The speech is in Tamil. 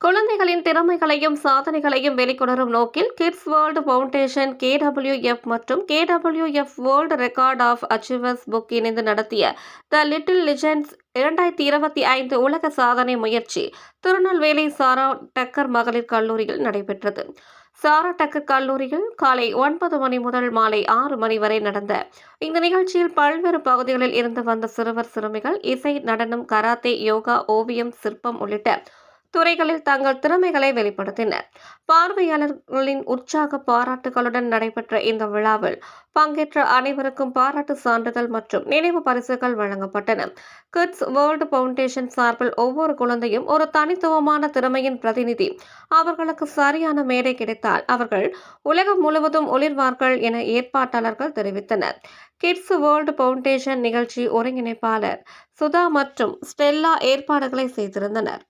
குழந்தைகளின் திறமைகளையும் சாதனைகளையும் வெளிக்கொணரும் நோக்கில் கிட்ஸ் வேர்ல்டு ஃபவுண்டேஷன் கேடபிள்யூஎஃப் மற்றும் KWF world record of achievers book இணைந்து நடத்திய த லிட்டில் லிஜெண்ட்ஸ் இரண்டாயிரத்தி இருபத்தி ஐந்து உலக சாதனை முயற்சி திருநெல்வேலி சாரா டக்கர் மகளிர் கல்லூரியில் நடைபெற்றது. சாரா டக்கர் கல்லூரியில் காலை ஒன்பது மணி முதல் மாலை ஆறு மணி வரை நடந்த இந்த நிகழ்ச்சியில் பல்வேறு பகுதிகளில் இருந்து வந்த சிறுவர் சிறுமிகள் இசை நடனம் கராத்தே யோகா ஓவியம் சிற்பம் உள்ளிட்ட துறைகளில் தங்கள் திறமைகளை வெளிப்படுத்தினர். பார்வையாளர்களின் உற்சாக பாராட்டுகளுடன் நடைபெற்ற இந்த விழாவில் பங்கேற்ற அனைவருக்கும் பாராட்டு சான்றிதழ் மற்றும் நினைவு பரிசுகள் வழங்கப்பட்டன. கிட்ஸ் வேர்ல்டு பவுண்டேஷன் சார்பில் ஒவ்வொரு குழந்தையும் ஒரு தனித்துவமான திறமையின் பிரதிநிதி. அவர்களுக்கு சரியான மேடை கிடைத்தால் அவர்கள் உலகம் முழுவதும் ஒளிர்வார்கள் என ஏற்பாட்டாளர்கள் தெரிவித்தனர். கிட்ஸ் வேர்ல்டு ஃபவுண்டேஷன் நிகழ்ச்சி ஒருங்கிணைப்பாளர் சுதா மற்றும் ஸ்டெல்லா ஏற்பாடுகளை செய்திருந்தனர்.